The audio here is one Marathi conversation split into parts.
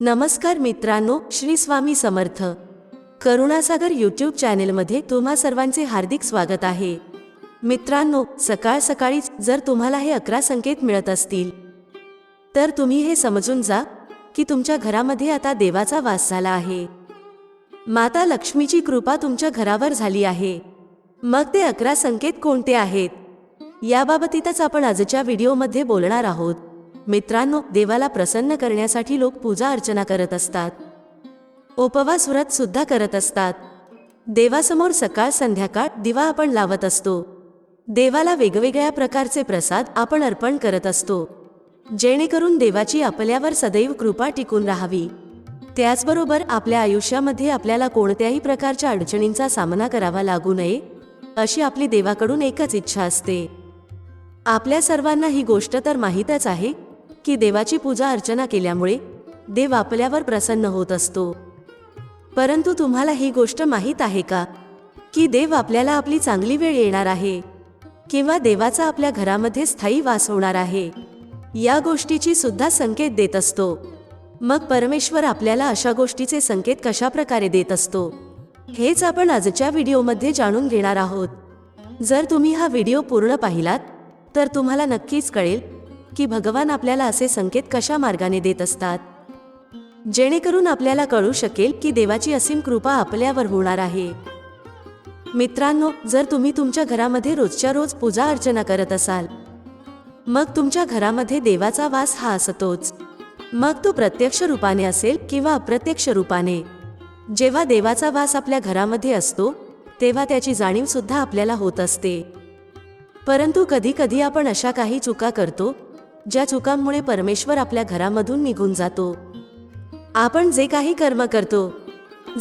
नमस्कार मित्रांनो श्री स्वामी समर्थ. करुणासागर यूट्यूब चॅनेलमध्ये तुम्हा सर्वांचे हार्दिक स्वागत आहे. मित्रांनो सकाळ सकाळीच जर तुम्हाला हे अकरा संकेत मिळत असतील तर तुम्ही हे समजून जा की तुमच्या घरामध्ये आता देवाचा वास झाला आहे. माता लक्ष्मीची कृपा तुमच्या घरावर झाली आहे. मग ते अकरा संकेत कोणते आहेत? याबाबतीतच आपण आजच्या व्हिडिओमध्ये बोलणार आहोत. मित्रांनो देवाला प्रसन्न करण्यासाठी लोक पूजा अर्चना करत असतात. उपवास व्रत सुद्धा करत असतात. देवासमोर सकाळ संध्याकाळ दिवा आपण लावत असतो. देवाला वेगवेगळ्या प्रकारचे प्रसाद आपण अर्पण करत असतो. जेणेकरून देवाची आपल्यावर सदैव कृपा टिकून राहावी. त्याचबरोबर आपल्या आयुष्यामध्ये आपल्याला कोणत्याही प्रकारच्या अडचणींचा सामना करावा लागू नये अशी आपली देवाकडून एकच इच्छा असते. आपल्या सर्वांना ही गोष्ट तर माहीतच आहे की देवाची पूजा अर्चना केल्यामुळे देव आपल्यावर प्रसन्न होत असतो. परंतु तुम्हाला ही गोष्ट माहीत आहे का? की देव आपल्याला आपली चांगली वेळ येणार आहे किंवा देवाचा आपल्या घरामध्ये स्थायी वास होणार आहे या गोष्टीची सुद्धा संकेत देत असतो. मग परमेश्वर आपल्याला अशा गोष्टीचे संकेत कशा प्रकारे देत असतो? हेच आपण आजच्या व्हिडिओमध्ये जाणून घेणार आहोत. जर तुम्ही हा व्हिडिओ पूर्ण पाहिलात तर तुम्हाला नक्कीच कळेल की भगवान आपल्याला असे संकेत कशा मार्गाने देत असतात? जेणेकरून आपल्याला कळू शकेल की देवाची असीम कृपा आपल्यावर होणार आहे. मित्रांनो जर तुम्ही तुमच्या घरामध्ये रोजच्या रोज पूजा अर्चना करत असाल मग तुमच्या घरामध्ये देवाचा वास हा असतोच. मग तो प्रत्यक्ष रूपाने असेल किंवा अप्रत्यक्ष रूपाने. जेव्हा देवाचा वास आपल्या घरामध्ये असतो तेव्हा त्याची जाणीव सुद्धा आपल्याला होत असते. परंतु कधी कधी आपण अशा काही चुका करतो ज्या चुकांमुळे परमेश्वर आपल्या घरामधून निघून जातो. आपण जे काही कर्म करतो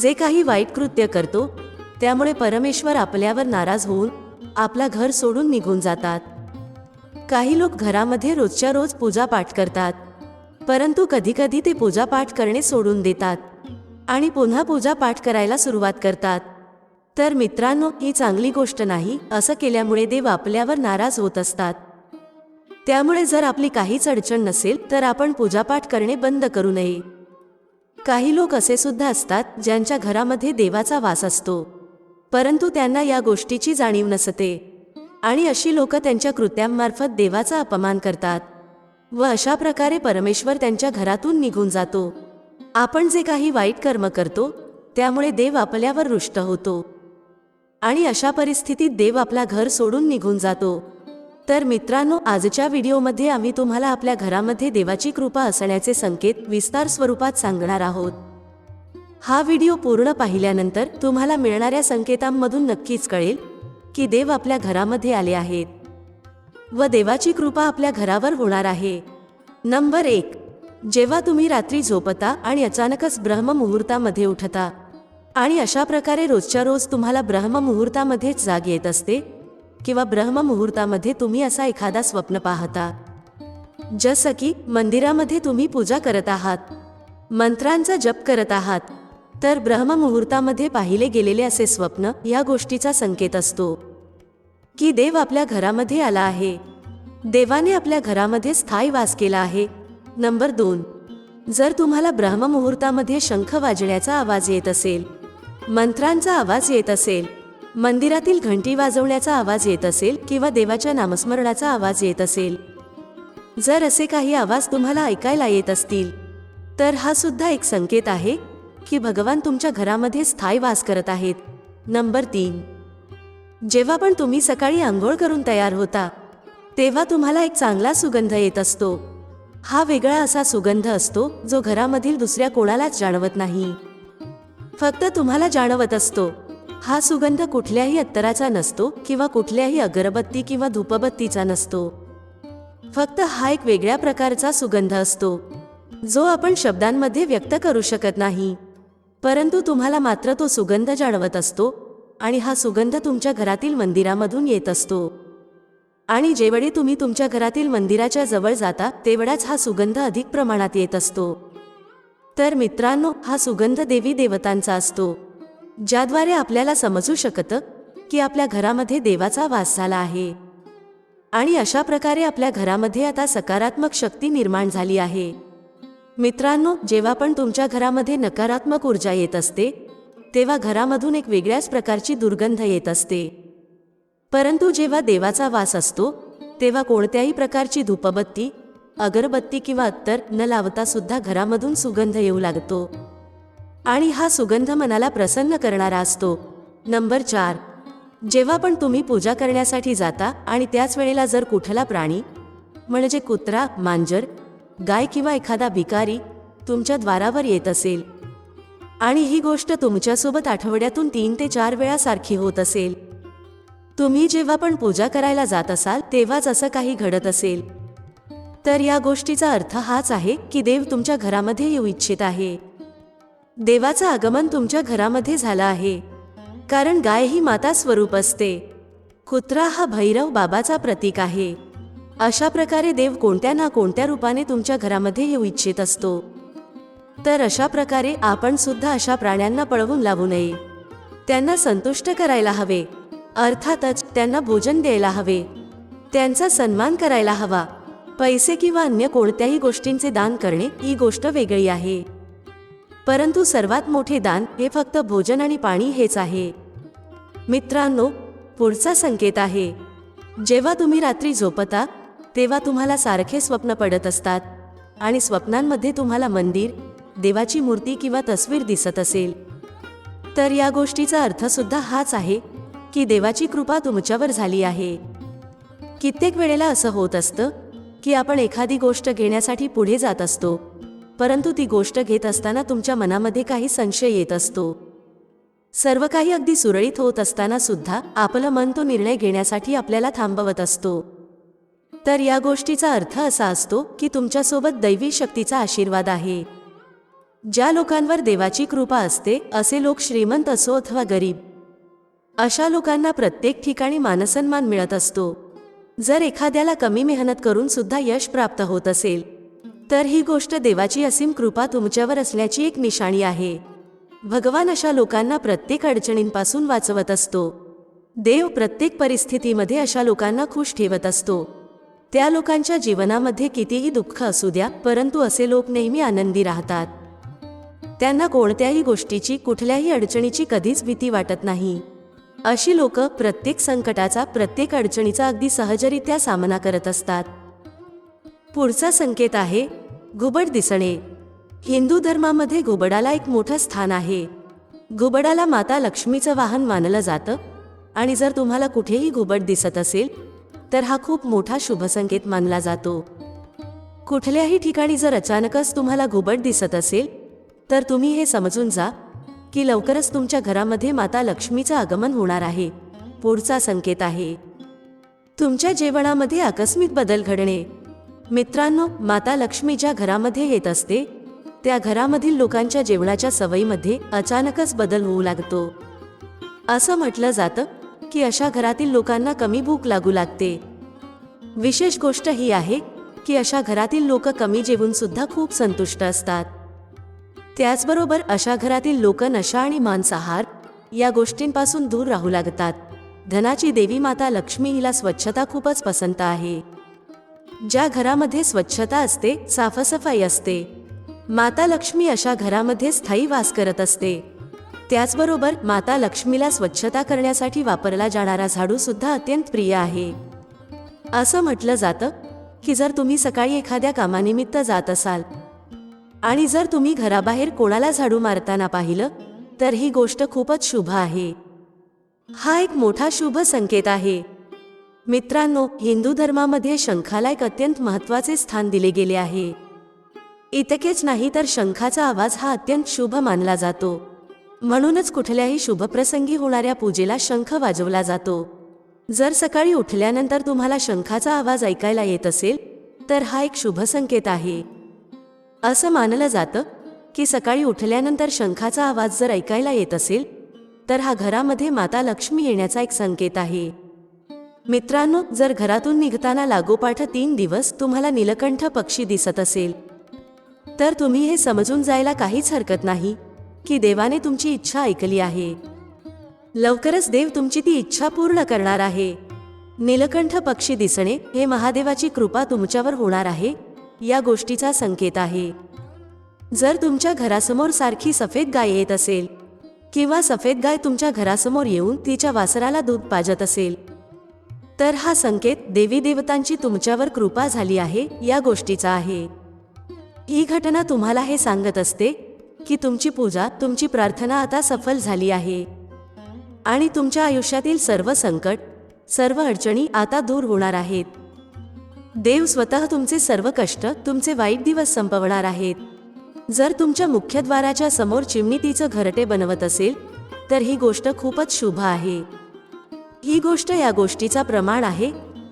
जे काही वाईट कृत्य करतो त्यामुळे परमेश्वर आपल्यावर नाराज होऊन आपला घर सोडून निघून जातात. काही लोक घरामध्ये रोजच्या रोज पूजापाठ करतात परंतु कधीकधी ते पूजापाठ करणे सोडून देतात आणि पुन्हा पूजापाठ करायला सुरुवात करतात. तर मित्रांनो ही चांगली गोष्ट नाही असं केल्यामुळे देव आपल्यावर नाराज होत असतात. त्यामुळे जर आपली काहीच अडचण नसेल तर आपण पूजापाठ करणे बंद करू नये. काही लोक असे सुद्धा असतात ज्यांच्या घरामध्ये देवाचा वास असतो. परंतु त्यांना या गोष्टीची जाणीव नसते. आणि अशी लोक त्यांच्या कृत्यांमार्फत देवाचा अपमान करतात. व अशा प्रकारे परमेश्वर त्यांच्या घरातून निघून जातो. आपण जे काही वाईट कर्म करतो त्यामुळे देव आपल्यावर रुष्ट होतो. आणि अशा परिस्थितीत देव आपला घर सोडून निघून जातो. तर मित्रांनो आजच्या व्हिडिओमध्ये आम्ही तुम्हाला आपल्या घरामध्ये देवाची कृपा असण्याचे संकेत विस्तार स्वरूपात सांगणार आहोत. हा व्हिडिओ पूर्ण पाहिल्यानंतर तुम्हाला मिळणाऱ्या संकेतांमधून नक्कीच कळेल की देव आपल्या घरामध्ये आले आहेत व देवाची कृपा आपल्या घरावर होणार आहे. नंबर एक जेव्हा तुम्ही रात्री झोपता आणि अचानकच ब्रह्ममुहूर्तामध्ये उठता आणि अशा प्रकारे रोजच्या रोज तुम्हाला ब्रह्ममुहूर्तामध्येच जाग येत असते किंवा ब्रह्ममुहूर्तामध्ये तुम्ही असा एखादा स्वप्न पाहता जसं की मंदिरामध्ये तुम्ही पूजा करत आहात मंत्रांचा जप करत आहात तर ब्रह्ममुहूर्तामध्ये पाहिले गेलेले असे स्वप्न या गोष्टीचा संकेत असतो की देव आपल्या घरामध्ये आला आहे. देवाने आपल्या घरामध्ये स्थायी वास केला आहे. नंबर दोन. जर तुम्हाला ब्रह्ममुहूर्तामध्ये शंख वाजण्याचा आवाज येत असेल मंत्रांचा आवाज येत असेल मंदिरातील घंटी वाजवण्याचा आवाज येत असेल किंवा देवाच्या नामस्मरणाचा आवाज येत असेल. जर असे काही आवाज तुम्हाला ऐकायला येत असतील तर हा सुद्धा एक संकेत आहे की भगवान तुमच्या घरामध्ये स्थायी वास करत आहेत. नंबर तीन. जेव्हा पण तुम्ही सकाळी आंघोळ करून तयार होता तेव्हा तुम्हाला एक चांगला सुगंध येत असतो. हा वेगळा असा सुगंध असतो जो घरामधील दुसऱ्या कोणालाच जाणवत नाही. फक्त तुम्हाला जाणवत असतो. हा सुगंध कुठल्याही अत्तराचा नसतो किंवा कुठल्याही अगरबत्ती किंवा धूपबत्तीचा नसतो. फक्त हा एक वेगळ्या प्रकारचा सुगंध असतो जो आपण शब्दांमध्ये व्यक्त करू शकत नाही. परंतु तुम्हाला मात्र तो सुगंध जाणवत असतो आणि हा सुगंध तुमच्या घरातील मंदिरामधून येत असतो. आणि जेवढे तुम्ही तुमच्या घरातील मंदिराच्या जवळ जाता तेवढाच हा सुगंध अधिक प्रमाणात येत असतो. तर मित्रांनो हा सुगंध देवी देवतांचा असतो. ज्याद्वारे आपल्याला समजू शकतं की आपल्या घरामध्ये देवाचा वास झाला आहे. आणि अशा प्रकारे आपल्या घरामध्ये आता सकारात्मक शक्ती निर्माण झाली आहे. मित्रांनो जेव्हा पण तुमच्या घरामध्ये नकारात्मक ऊर्जा येत असते तेव्हा घरामधून एक वेगळ्याच प्रकारची दुर्गंध येत असते. परंतु जेव्हा देवाचा वास असतो तेव्हा कोणत्याही प्रकारची धूपबत्ती अगरबत्ती किंवा अत्तर न लावता सुद्धा घरामधून सुगंध येऊ लागतो. आणि हा सुगंध मनाला प्रसन्न करणारा असतो. नंबर चार. जेव्हा पण तुम्ही पूजा करण्यासाठी जाता आणि त्याच वेळेला जर कुठला प्राणी म्हणजे कुत्रा मांजर गाय किंवा एखादा भिकारी तुमच्या द्वारावर येत असेल आणि ही गोष्ट तुमच्यासोबत आठवड्यातून तीन ते चार वेळा सारखी होत असेल. तुम्ही जेव्हा पण पूजा करायला जात असाल तेव्हाच असं काही घडत असेल. तर या गोष्टीचा अर्थ हाच आहे की देव तुमच्या घरामध्ये येऊ इच्छित आहे. देवाचं आगमन तुमच्या घरामध्ये झालं आहे. कारण गाय ही माता स्वरूप असते. कुत्रा हा भैरव बाबाचा प्रतीक आहे. अशा प्रकारे देव कोणत्या ना कोणत्या रूपाने तुमच्या घरामध्ये येऊ इच्छित असतो. तर अशा प्रकारे आपण सुद्धा अशा प्राण्यांना पळवून लावू नये. त्यांना संतुष्ट करायला हवे. अर्थातच त्यांना भोजन द्यायला हवे. त्यांचा सन्मान करायला हवा. पैसे किंवा अन्य कोणत्याही गोष्टींचे दान करणे ही गोष्ट वेगळी आहे. परंतु सर्वात मोठे दान हे फक्त भोजन आणि पाणी हेच आहे. मित्रांनो पुढचा संकेत आहे. जेव्हा तुम्ही रात्री झोपता तेव्हा तुम्हाला सारखे स्वप्न पडत असतात आणि स्वप्नांमध्ये तुम्हाला मंदिर देवाची मूर्ती किंवा तस्वीर दिसत असेल. तर या गोष्टीचा अर्थसुद्धा हाच आहे की देवाची कृपा तुमच्यावर झाली आहे. कित्येक वेळेला असं होत असतं की आपण एखादी गोष्ट घेण्यासाठी पुढे जात असतो परंतु ती गोष्ट घेत असताना तुमच्या मनामध्ये काही संशय येत असतो. सर्व काही अगदी सुरळीत होत असताना सुद्धा आपलं मन तो निर्णय घेण्यासाठी आपल्याला थांबवत असतो. तर या गोष्टीचा अर्थ असा असतो की तुमच्यासोबत दैवी शक्तीचा आशीर्वाद आहे. ज्या लोकांवर देवाची कृपा असते असे लोक श्रीमंत असो अथवा गरीब. अशा लोकांना प्रत्येक ठिकाणी मानसन्मान मिळत असतो. जर एखाद्याला कमी मेहनत करून सुद्धा यश प्राप्त होत असेल तर ही गोष्ट देवाची असीम कृपा तुमच्यावर असल्याची एक निशाणी आहे. भगवान अशा लोकांना प्रत्येक अडचणींपासून वाचवत असतो. देव प्रत्येक परिस्थितीमध्ये अशा लोकांना खुश ठेवत असतो. त्या लोकांच्या जीवनामध्ये कितीही दुःख असू द्या परंतु असे लोक नेहमी आनंदी राहतात. त्यांना कोणत्याही गोष्टीची कुठल्याही अडचणीची कधीच भीती वाटत नाही. अशी लोक प्रत्येक संकटाचा प्रत्येक अडचणीचा अगदी सहजरित्या सामना करत असतात. पुढचा संकेत आहे घुबड दिसणे. हिंदू धर्मामध्ये घुबडाला एक मोठं स्थान आहे. घुबडाला माता लक्ष्मीचं वाहन मानलं जातं. आणि जर तुम्हाला कुठेही घुबड दिसत असेल तर हा खूप मोठा शुभसंकेत मानला जातो. कुठल्याही ठिकाणी जर अचानकच तुम्हाला घुबड दिसत असेल तर तुम्ही हे समजून जा की लवकरच तुमच्या घरामध्ये माता लक्ष्मीचं आगमन होणार आहे. पुढचा संकेत आहे. तुमच्या जेवणामध्ये आकस्मिक बदल घडणे. मित्रांनो माता लक्ष्मी ज्या घरामध्ये येत असते त्या घरामधील लोकांच्या जेवणाच्या सवयीमध्ये अचानकच बदल होऊ लागतो. असं म्हटलं जातं की अशा घरातील लोकांना कमी भूक लागू लागते. विशेष गोष्ट ही आहे की अशा घरातील लोक कमी जेवून सुद्धा खूप संतुष्ट असतात. त्याचबरोबर अशा घरातील लोक नशा आणि मांसाहार या गोष्टींपासून दूर राहू लागतात. धनाची देवी माता लक्ष्मी हिला स्वच्छता खूपच पसंत आहे. ज्या घरामध्ये स्वच्छता असते साफसफाई असते. माता लक्ष्मी अशा घरामध्ये स्थायी वास करत असते. त्याचबरोबर माता लक्ष्मीला स्वच्छता करण्यासाठी वापरला जाणारा झाडू सुद्धा अत्यंत प्रिय आहे. असं म्हटलं जातं की जर तुम्ही सकाळी एखाद्या कामानिमित्त जात असाल आणि जर तुम्ही घराबाहेर कोणाला झाडू मारताना पाहिलं तर ही गोष्ट खूपच शुभ आहे. हा एक मोठा शुभ संकेत आहे. मित्रांनो हिंदू धर्मामध्ये शंखाला एक अत्यंत महत्त्वाचे स्थान दिले गेले आहे. इतकेच नाही तर शंखाचा आवाज हा अत्यंत शुभ मानला जातो. म्हणूनच कुठल्याही शुभप्रसंगी होणाऱ्या पूजेला शंख वाजवला जातो. जर सकाळी उठल्यानंतर तुम्हाला शंखाचा आवाज ऐकायला येत असेल तर हा एक शुभ संकेत आहे. असं मानलं जातं की सकाळी उठल्यानंतर शंखाचा आवाज जर ऐकायला येत असेल तर हा घरामध्ये माता लक्ष्मी येण्याचा एक संकेत आहे. मित्रांनो जर घरातून निघताना लागोपाठ तीन दिवस तुम्हाला नीलकंठ पक्षी दिसत असेल तर तुम्ही हे समजून जायला काहीच हरकत नाही की देवाने तुमची इच्छा ऐकली आहे. लवकरच देव तुमची ती इच्छा पूर्ण करणार आहे. नीलकंठ पक्षी दिसणे हे महादेवाची कृपा तुमच्यावर होणार आहे या गोष्टीचा संकेत आहे. जर तुमच्या घरासमोर सारखी सफेद गाय येत असेल किंवा सफेद गाय तुमच्या घरासमोर येऊन तिच्या वासराला दूध पाजत असेल तर हा संकेत देवी देवतांची तुमच्यावर कृपा झाली आहे या गोष्टीचा आहे. ही घटना तुम्हाला हे सांगत असते की तुमची पूजा तुमची प्रार्थना आता सफल झाली आहे. आणि तुमच्या आयुष्यातील सर्व संकट सर्व अडचणी आता दूर होणार आहेत. देव स्वतः तुमचे सर्व कष्ट तुमचे वाईट दिवस संपवणार आहेत. जर तुमच्या मुख्यद्वाराच्या समोर चिमणी तिचं घरटे बनवत असेल तर ही गोष्ट खूपच शुभ आहे. ही गोष्ट या गोष्टीचा प्रमाण आहे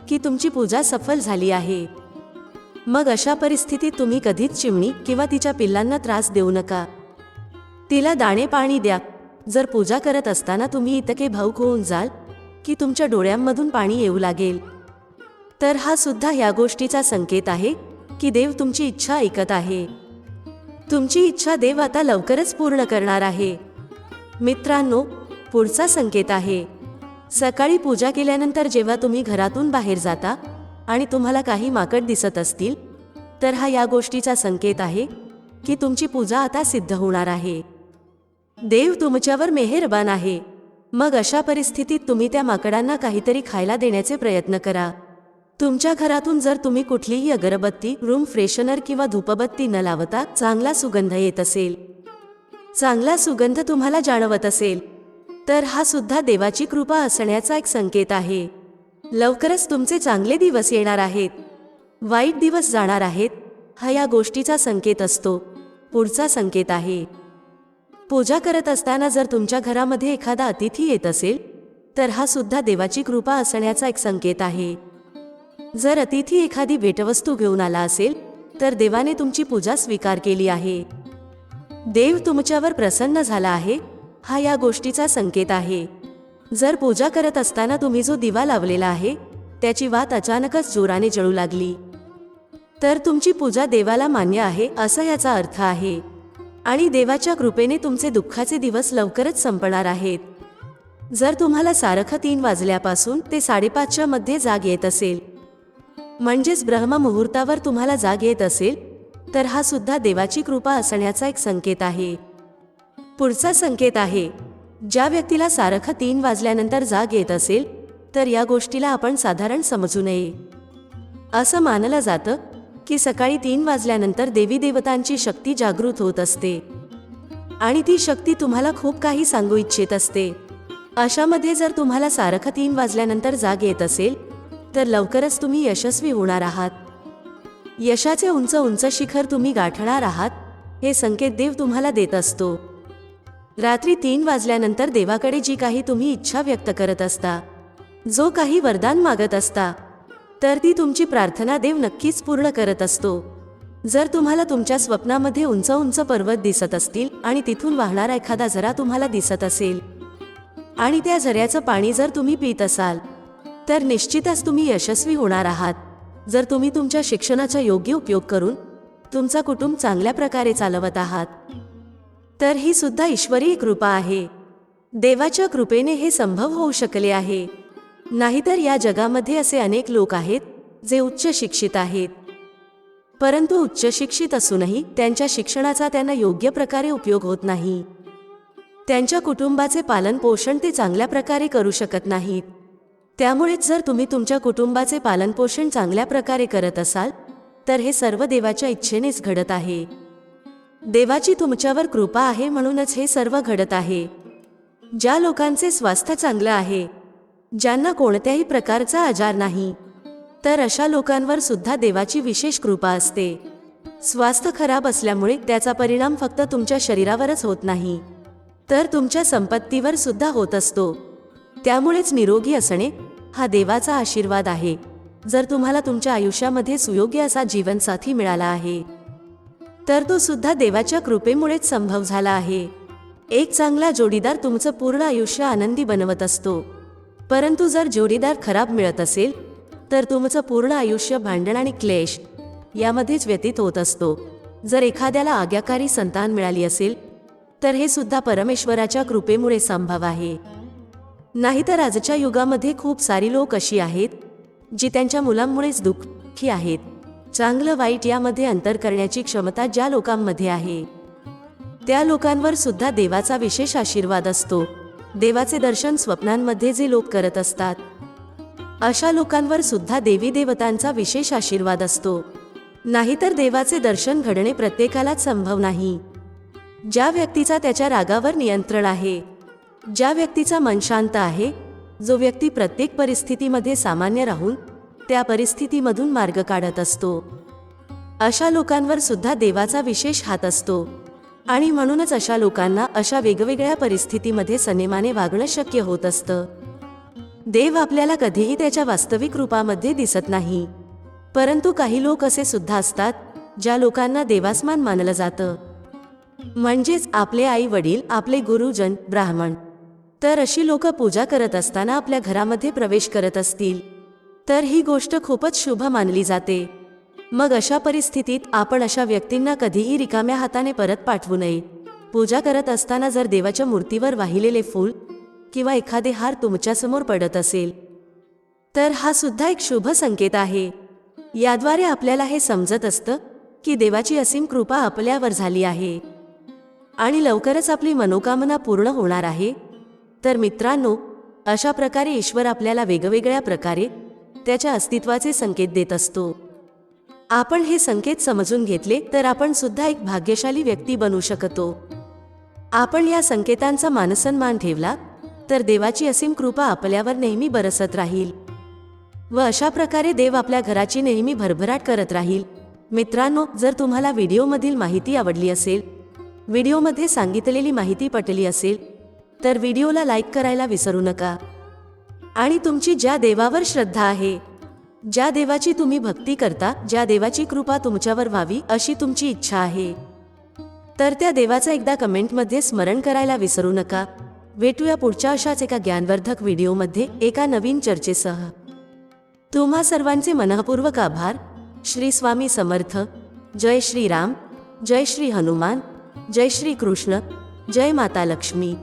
की तुमची पूजा सफल झाली आहे. मग अशा परिस्थितीत तुम्ही कधीच चिमणी किंवा तिच्या पिल्लांना त्रास देऊ नका. तिला दाणे पाणी द्या. जर पूजा करत असताना तुम्ही इतके भाऊक होऊन जाल की तुमच्या डोळ्यांमधून पाणी येऊ लागेल. तर हा सुद्धा या गोष्टीचा संकेत आहे की देव तुमची इच्छा ऐकत आहे. तुमची इच्छा देव आता लवकरच पूर्ण करणार आहे. मित्रांनो पुढचा संकेत आहे. सकाळी पूजा केल्यानंतर जेव्हा तुम्ही घरातून बाहेर जाता आणि तुम्हाला काही माकड दिसत असतील तर हा या गोष्टीचा संकेत आहे की तुमची पूजा आता सिद्ध होणार आहे. देव तुमच्यावर मेहेरबान आहे. मग अशा परिस्थितीत तुम्ही त्या माकडांना काहीतरी खायला देण्याचे प्रयत्न करा. तुमच्या घरातून जर तुम्ही कुठलीही अगरबत्ती रूम फ्रेशनर किंवा धूपबत्ती न लावता चांगला सुगंध येत असेल. चांगला सुगंध तुम्हाला जाणवत असेल. तर हा सुद्धा देवाची कृपा असण्याचा एक संकेत आहे. लवकरच तुमचे चांगले दिवस येणार आहेत. वाईट दिवस जाणार आहेत हा या गोष्टीचा संकेत असतो. पुढचा संकेत आहे. पूजा करत असताना जर तुमच्या घरामध्ये एखादा अतिथी येत असेल तर हा सुद्धा देवाची कृपा असण्याचा एक संकेत आहे. जर अतिथी एखादी भेटवस्तू घेऊन आला असेल तर देवाने तुमची पूजा स्वीकार केली आहे. देव तुमच्यावर प्रसन्न झाला आहे हा या गोष्टीचा संकेत आहे. जर पूजा करत असताना तुम्ही जो दिवा लावलेला आहे त्याची वात अचानकच जोराने जळू लागली. तर तुमची पूजा देवाला मान्य आहे असा याचा अर्थ आहे. आणि देवाच्या कृपेने तुमचे दुःखाचे दिवस लवकरच संपणार आहेत. जर तुम्हाला सारखं तीन वाजल्यापासून ते साडेपाचच्या मध्ये जाग येत असेल म्हणजेच ब्रह्ममुहूर्तावर तुम्हाला जाग येत असेल तर हा सुद्धा देवाची कृपा असण्याचा एक संकेत आहे. पुढचा संकेत आहे. ज्या व्यक्तीला सारखं तीन वाजल्यानंतर जाग येत असेल तर या गोष्टीला आपण साधारण समजू नये. असं मानलं जातं की सकाळी तीन वाजल्यानंतर देवी देवतांची शक्ती जागृत होत असते. आणि ती शक्ती तुम्हाला खूप काही सांगू इच्छित असते. अशामध्ये जर तुम्हाला सारखं तीन वाजल्यानंतर जाग येत असेल तर लवकरच तुम्ही यशस्वी होणार आहात. यशाचे उंच उंच शिखर तुम्ही गाठणार आहात हे संकेत देव तुम्हाला देत असतो. रात्री तीन वाजल्यानंतर देवाकडे जी काही तुम्ही इच्छा व्यक्त करत असता जो काही वरदान मागत असता तर ती तुमची प्रार्थना देव नक्कीच पूर्ण करत असतो. जर तुम्हाला तुमच्या स्वप्नामध्ये उंच उंच पर्वत दिसत असतील आणि तिथून वाहणारा एखादा झरा तुम्हाला दिसत असेल आणि त्या झऱ्याचं पाणी जर तुम्ही पित असाल तर निश्चितच तुम्ही यशस्वी होणार आहात. जर तुम्ही तुमच्या शिक्षणाचा योग्य उपयोग करून तुमचा कुटुंब चांगल्या प्रकारे चालवत आहात. तर ही सुद्धा ईश्वरी कृपा आहे. देवाच्या कृपेने हे संभव होऊ शकले आहे. नाहीतर या जगामध्ये असे अनेक लोक आहेत जे उच्च शिक्षित आहेत. परंतु उच्च शिक्षित असूनही त्यांच्या शिक्षणाचा त्यांना योग्य प्रकारे उपयोग होत नाही. त्यांच्या कुटुंबाचे पालनपोषण ते चांगल्या प्रकारे करू शकत नाहीत. त्यामुळेच जर तुम्ही तुमच्या कुटुंबाचे पालनपोषण चांगल्या प्रकारे करत असाल तर हे सर्व देवाच्या इच्छेनेच घडत आहे. देवाची तुमच्यावर कृपा आहे म्हणूनच हे सर्व घडत आहे. ज्या लोकांचे स्वास्थ्य चांगलं आहे ज्यांना कोणत्याही प्रकारचा आजार नाही तर अशा लोकांवर सुद्धा देवाची विशेष कृपा असते. स्वास्थ्य खराब असल्यामुळे त्याचा परिणाम फक्त तुमच्या शरीरावरच होत नाही तर तुमच्या संपत्तीवर सुद्धा होत असतो. त्यामुळेच निरोगी असणे हा देवाचा आशीर्वाद आहे. जर तुम्हाला तुमच्या आयुष्यामध्ये सुयोग्य असा जीवनसाथी मिळाला आहे तर तो सुद्धा देवाच्या कृपेमुळेच संभव झाला आहे. एक चांगला जोडीदार तुमचं पूर्ण आयुष्य आनंदी बनवत असतो. परंतु जर जोडीदार खराब मिळत असेल तर तुमचं पूर्ण आयुष्य भांडण आणि क्लेश यामध्येच व्यतीत होत असतो. जर एखाद्याला आज्ञाकारी संतान मिळाली असेल तर हे सुद्धा परमेश्वराच्या कृपेमुळे संभव आहे. नाहीतर आजच्या युगामध्ये खूप सारी लोक अशी आहेत जी त्यांच्या मुलांमुळेच दुःखी आहेत. चांगलं वाईट यामध्ये अंतर करण्याची क्षमता ज्या लोकांमध्ये आहे. त्या लोकांवर सुद्धा देवाचा विशेष आशीर्वाद असतो. देवाचे दर्शन स्वप्नांमध्ये जे लोक करत असतात अशा लोकांवर सुद्धा देवी देवतांचा विशेष आशीर्वाद असतो. नाहीतर देवाचे दर्शन घडणे प्रत्येकालाच संभव नाही. ज्या व्यक्तीचा त्याच्या रागावर नियंत्रण आहे ज्या व्यक्तीचा मन शांत आहे जो व्यक्ती प्रत्येक परिस्थितीमध्ये सामान्य राहून त्या परिस्थितीमधून मार्ग काढत असतो. अशा लोकांवर सुद्धा देवाचा विशेष हात असतो. आणि म्हणूनच अशा लोकांना अशा वेगवेगळ्या परिस्थितीमध्ये सनेमाने वागणं शक्य होत असतं. देव आपल्याला कधीही त्याच्या वास्तविक रूपामध्ये दिसत नाही. परंतु काही लोक असे सुद्धा असतात ज्या लोकांना देवासमान मानलं जातं. म्हणजेच आपले आई वडील आपले गुरुजन ब्राह्मण. तर अशी लोक पूजा करत असताना आपल्या घरामध्ये प्रवेश करत असतील. तर ही गोष्ट खूपच शुभ मानली जाते. मग अशा परिस्थितीत आपण अशा व्यक्तींना कधीही रिकाम्या हाताने परत पाठवू नये. पूजा करत असताना जर देवाच्या मूर्तीवर वाहिलेले फूल किंवा एखादे हार तुमच्यासमोर पडत असेल तर हा सुद्धा एक शुभ संकेत आहे. याद्वारे आपल्याला हे समजत असतं की देवाची असीम कृपा आपल्यावर झाली आहे. आणि लवकरच आपली मनोकामना पूर्ण होणार आहे. तर मित्रांनो अशा प्रकारे ईश्वर आपल्याला वेगवेगळ्या प्रकारे त्याच्या अस्तित्वाचे संकेत देत असतो. आपण हे संकेत समजून घेतले तर आपण सुद्धा एक भाग्यशाली व्यक्ती बनू शकतो. आपण या संकेतांचा मानसन्मान ठेवला तर देवाची असीम कृपा आपल्यावर नेहमी बरसत राहील. व अशा प्रकारे देव आपल्या घराची नेहमी भरभराट करत राहील. मित्रांनो जर तुम्हाला व्हिडिओमधील माहिती आवडली असेल व्हिडिओमध्ये सांगितलेली माहिती पटली असेल तर व्हिडिओला लाईक करायला विसरू नका. आणि तुमची ज्या देवावर श्रद्धा आहे ज्या देवाची तुम्ही भक्ती करता ज्या देवाची कृपा तुमच्यावर व्हावी अशी तुमची इच्छा आहे. तर त्या देवाचं एकदा कमेंटमध्ये स्मरण करायला विसरू नका. भेटूया पुढच्या अशाच एका ज्ञानवर्धक व्हिडिओमध्ये एका नवीन चर्चेसह. तुम्हा सर्वांचे मनःपूर्वक आभार. श्री स्वामी समर्थ. जय श्री राम. जय श्री हनुमान. जय श्री कृष्ण. जय माता लक्ष्मी.